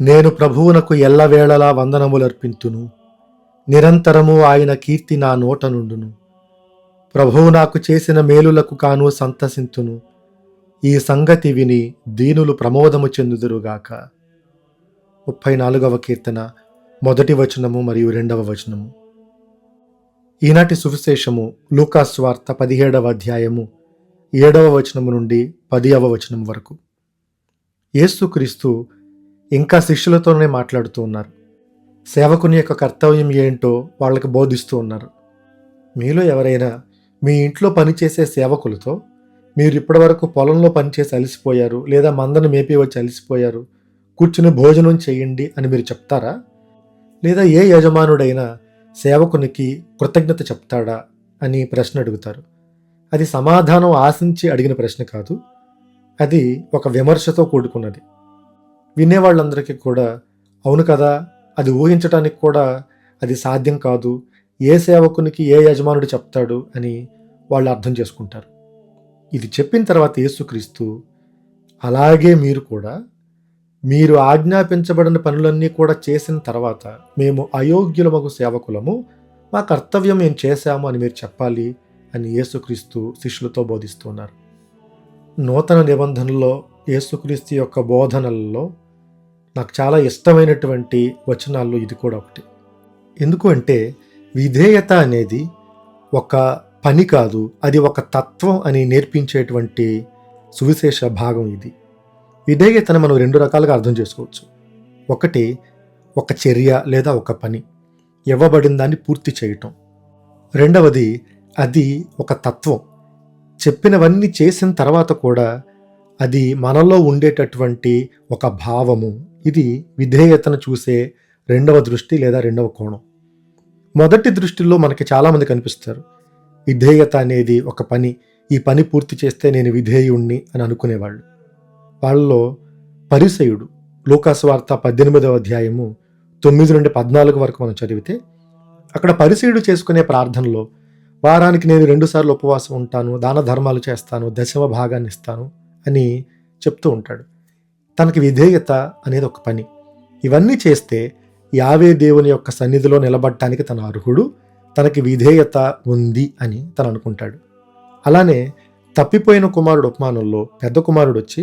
నేను ప్రభువునకు ఎల్లవేళలా వందనములర్పింతును. నిరంతరము ఆయన కీర్తి నా నోట నుండును. ప్రభువు నాకు చేసిన మేలులకు కాను సంతసింతును. ఈ సంగతి విని దీనులు ప్రమోదము చెందుదురుగాక. ముప్పై నాలుగవ కీర్తన మొదటి వచనము మరియు రెండవ వచనము. ఈనాటి సువిశేషము లూకాస్ వార్త పదిహేడవ అధ్యాయము ఏడవ వచనము నుండి పదియవ వచనం వరకు. యేసుక్రీస్తు ఇంకా శిష్యులతోనే మాట్లాడుతూ ఉన్నారు. సేవకుని యొక్క కర్తవ్యం ఏంటో వాళ్ళకి బోధిస్తూ ఉన్నారు. మీలో ఎవరైనా మీ ఇంట్లో పనిచేసే సేవకులతో మీరు ఇప్పటివరకు పొలంలో పనిచేసి అలసిపోయారు లేదా మందను మేపి వచ్చి అలసిపోయారు కూర్చుని భోజనం చేయండి అని మీరు చెప్తారా? లేదా ఏ యజమానుడైనా సేవకునికి కృతజ్ఞత చెప్తాడా అని ప్రశ్న అడుగుతారు. అది సమాధానం ఆశించి అడిగిన ప్రశ్న కాదు అది ఒక విమర్శతో కూడుకున్నది. వినేవాళ్ళందరికీ కూడా అవును కదా అది ఊహించడానికి కూడా అది సాధ్యం కాదు. ఏ సేవకునికి ఏ యజమానుడు చెప్తాడు? అని వాళ్ళు అర్థం చేసుకుంటారు. ఇది చెప్పిన తర్వాత యేసుక్రీస్తు అలాగే మీరు కూడా మీరు ఆజ్ఞాపించబడిన పనులన్నీ కూడా చేసిన తర్వాత మేము అయోగ్యులమగు సేవకులము మా కర్తవ్యం మేము చేశాము అని మీరు చెప్పాలి అని యేసుక్రీస్తు శిష్యులతో బోధిస్తున్నారు నూతన నిబంధనలో యేసుక్రీస్తు యొక్క బోధనలలో నాకు చాలా ఇష్టమైనటువంటి వచనాల్లో ఇది కూడా ఒకటి. ఎందుకు అంటే విధేయత అనేది ఒక పని కాదు అది ఒక తత్వం అని నేర్పించేటువంటి సువిశేష భాగం ఇది. విధేయతను మనం రెండు రకాలుగా అర్థం చేసుకోవచ్చు. ఒకటి ఒక చర్య లేదా ఒక పని ఇవ్వబడిన దాన్ని పూర్తి చేయటం. రెండవది అది ఒక తత్వం. చెప్పినవన్నీ చేసిన తర్వాత కూడా అది మనలో ఉండేటటువంటి ఒక భావము. ఇది విధేయతను చూసే రెండవ దృష్టి లేదా రెండవ కోణం. మొదటి దృష్టిలో మనకి చాలామంది కనిపిస్తారు. విధేయత అనేది ఒక పని. ఈ పని పూర్తి చేస్తే నేను విధేయుణ్ణి అని అనుకునేవాళ్ళు. వాళ్ళలో పరిసయుడు. లోకాస్వార్త పద్దెనిమిదవ అధ్యాయము తొమ్మిది నుండి పద్నాలుగు వరకు మనం చదివితే అక్కడ పరిసయుడు చేసుకునే ప్రార్థనలో వారానికి నేను రెండుసార్లు ఉపవాసం ఉంటాను దాన ధర్మాలు చేస్తాను దశమ భాగాన్ని ఇస్తాను అని చెప్తూ ఉంటాడు. తనకి విధేయత అనేది ఒక పని. ఇవన్నీ చేస్తే యావే దేవుని యొక్క సన్నిధిలో నిలబడటానికి తన అర్హుడు తనకి విధేయత ఉంది అని తను అనుకుంటాడు. అలానే తప్పిపోయిన కుమారుడు ఉపమానంలో పెద్ద కుమారుడు వచ్చి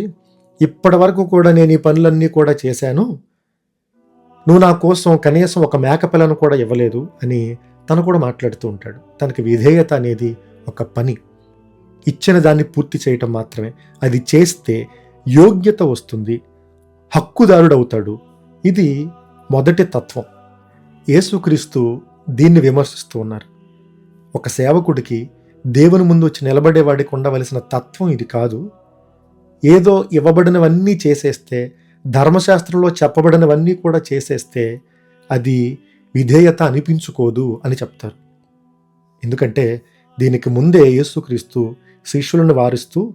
ఇప్పటి వరకు కూడా నేను ఈ పనులన్నీ కూడా చేశాను. నువ్వు నా కోసం కనీసం ఒక మేకపిల్లను కూడా ఇవ్వలేదు అని తను కూడా మాట్లాడుతూ ఉంటాడు. తనకి విధేయత అనేది ఒక పని. ఇచ్చిన దాన్ని పూర్తి చేయటం మాత్రమే. అది చేస్తే యోగ్యత వస్తుంది హక్కుదారుడవుతాడు. ఇది మొదటి తత్వం. యేసుక్రీస్తు దీన్ని విమర్శిస్తూ ఉన్నారు. ఒక సేవకుడికి దేవుని ముందు వచ్చి నిలబడేవాడికి ఉండవలసిన తత్వం ఇది కాదు. ఏదో ఇవ్వబడినవన్నీ చేసేస్తే ధర్మశాస్త్రంలో చెప్పబడినవన్నీ కూడా చేసేస్తే అది విధేయత అనిపించుకోదు అని చెప్తారు. ఎందుకంటే దీనికి ముందే యేసుక్రీస్తు శిష్యులను వారిస్తూ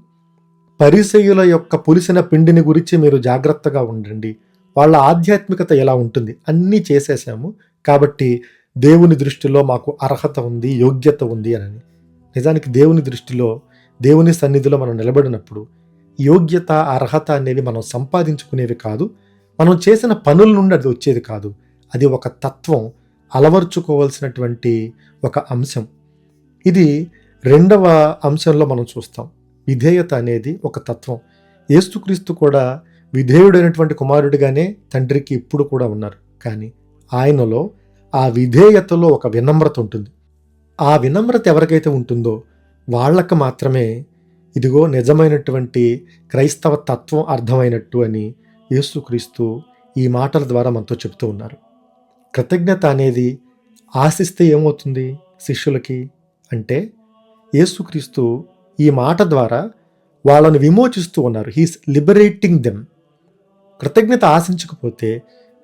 పరిసయుల యొక్క పులిసిన పిండిని గురించి మీరు జాగ్రత్తగా ఉండండి. వాళ్ళ ఆధ్యాత్మికత ఎలా ఉంటుంది? అన్నీ చేసేసాము. కాబట్టి దేవుని దృష్టిలో మాకు అర్హత ఉంది యోగ్యత ఉంది అని. నిజానికి దేవుని దృష్టిలో దేవుని సన్నిధిలో మనం నిలబడినప్పుడు యోగ్యత అర్హత అనేవి మనం సంపాదించుకునేవి కాదు. మనం చేసిన పనుల నుండి అది వచ్చేది కాదు. అది ఒక తత్వం అలవర్చుకోవాల్సినటువంటి ఒక అంశం. ఇది రెండవ అంశంలో మనం చూస్తాం. విధేయత అనేది ఒక తత్వం. ఏస్తుక్రీస్తు కూడా విధేయుడైనటువంటి కుమారుడిగానే తండ్రికి ఇప్పుడు కూడా ఉన్నారు. కానీ ఆయనలో ఆ విధేయతలో ఒక వినమ్రత ఉంటుంది. ఆ వినమ్రత ఎవరికైతే ఉంటుందో వాళ్ళకు మాత్రమే ఇదిగో నిజమైనటువంటి క్రైస్తవ తత్వం అర్థమైనట్టు అని యేసుక్రీస్తు ఈ మాటల ద్వారా మనతో చెప్తూ ఉన్నారు. కృతజ్ఞత అనేది ఆశిస్తే ఏమవుతుంది? శిష్యులకి అంటే యేసుక్రీస్తు ఈ మాట ద్వారా వాళ్ళని విమోచిస్తూ ఉన్నారు. హీస్ లిబరేటింగ్ దెమ్ కృతజ్ఞత ఆశించకపోతే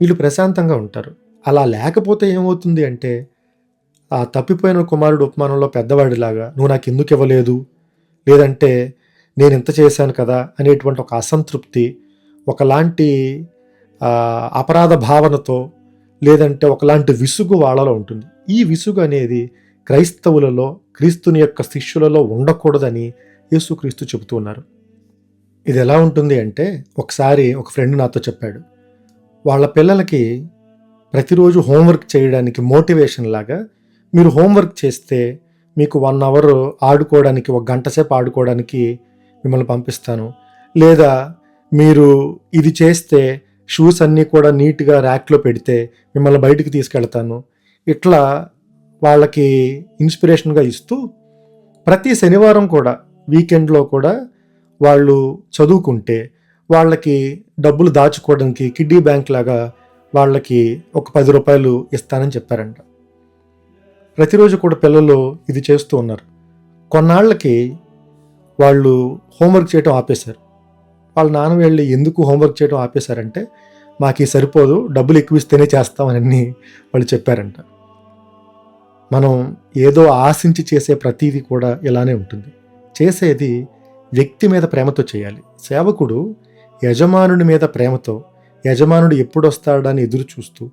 వీళ్ళు ప్రశాంతంగా ఉంటారు. అలా లేకపోతే ఏమవుతుంది అంటే ఆ తప్పిపోయిన కుమారుడు ఉపమానంలో పెద్దవాడిలాగా నువ్వు నాకు ఎందుకు ఇవ్వలేదు? లేదంటే నేను ఇంత చేశాను కదా? అనేటువంటి ఒక అసంతృప్తి ఒకలాంటి అపరాధ భావనతో లేదంటే ఒకలాంటి విసుగు వాళ్ళలో ఉంటుంది. ఈ విసుగు అనేది క్రైస్తవులలో క్రీస్తుని యొక్క శిష్యులలో ఉండకూడదని యేసుక్రీస్తు చెబుతూ ఉన్నారు. ఇది ఎలా ఉంటుంది అంటే ఒకసారి ఒక ఫ్రెండ్ నాతో చెప్పాడు. వాళ్ళ పిల్లలకి ప్రతిరోజు హోంవర్క్ చేయడానికి మోటివేషన్ లాగా మీరు హోంవర్క్ చేస్తే మీకు వన్ అవర్ ఆడుకోవడానికి ఒక గంట సేపు ఆడుకోవడానికి మిమ్మల్ని పంపిస్తాను. లేదా మీరు ఇది చేస్తే షూస్ అన్నీ కూడా నీట్గా ర్యాక్లో పెడితే మిమ్మల్ని బయటికి తీసుకెళ్తాను. ఇట్లా వాళ్ళకి ఇన్స్పిరేషన్గా ఇస్తూ ప్రతి శనివారం కూడా వీకెండ్లో కూడా వాళ్ళు చదువుకుంటే వాళ్ళకి డబ్బులు దాచుకోవడానికి కిడ్డీ బ్యాంక్ లాగా వాళ్ళకి ఒక పది రూపాయలు ఇస్తానని చెప్పారంట. ప్రతిరోజు కూడా పిల్లలు ఇది చేస్తూ ఉన్నారు. కొన్నాళ్ళకి వాళ్ళు హోంవర్క్ చేయటం ఆపేశారు. వాళ్ళ నాన్న వెళ్ళి ఎందుకు హోంవర్క్ చేయడం ఆపేశారంటే మాకు ఈ సరిపోదు డబ్బులు ఎక్కువ ఇస్తేనే చేస్తామని వాళ్ళు చెప్పారంట. మనం ఏదో ఆశించి చేసే ప్రతీది కూడా ఇలానే ఉంటుంది. చేసేది వ్యక్తి మీద ప్రేమతో చేయాలి. సేవకుడు యజమానుడి మీద ప్రేమతో యజమానుడు ఎప్పుడొస్తాడని ఎదురు చూస్తూ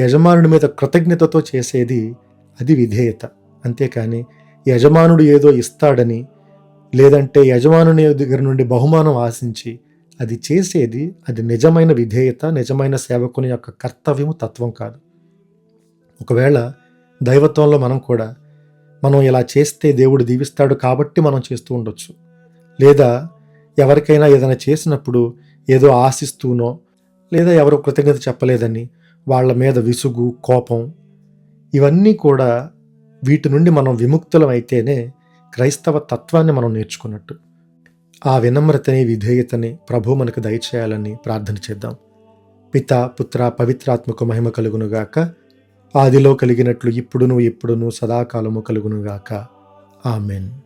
యజమానుడి మీద కృతజ్ఞతతో చేసేది అది విధేయత. అంతేకాని యజమానుడు ఏదో ఇస్తాడని లేదంటే యజమానుని దగ్గర నుండి బహుమానం ఆశించి అది చేసేది అది నిజమైన విధేయత నిజమైన సేవకుని యొక్క కర్తవ్యము తత్వం కాదు. ఒకవేళ దైవత్వంలో మనం కూడా మనం ఇలా చేస్తే దేవుడు దీవిస్తాడు కాబట్టి మనం చేస్తూ ఉండొచ్చు. లేదా ఎవరికైనా ఏదైనా చేసినప్పుడు ఏదో ఆశిస్తూనో లేదా ఎవరు కృతజ్ఞత చెప్పలేదని వాళ్ళ మీద విసుగు కోపం ఇవన్నీ కూడా వీటి నుండి మనం విముక్తులం అయితేనే క్రైస్తవ తత్వాన్ని మనం నేర్చుకున్నట్టు. ఆ వినమ్రతని విధేయతని ప్రభు మనకు దయచేయాలని ప్రార్థన చేద్దాం. పిత పుత్ర పవిత్రాత్మకు మహిమ కలుగునుగాక. ఆదిలో కలిగినట్లు ఇప్పుడును ఎప్పుడును సదాకాలము కలుగునుగాక. ఆమెన్.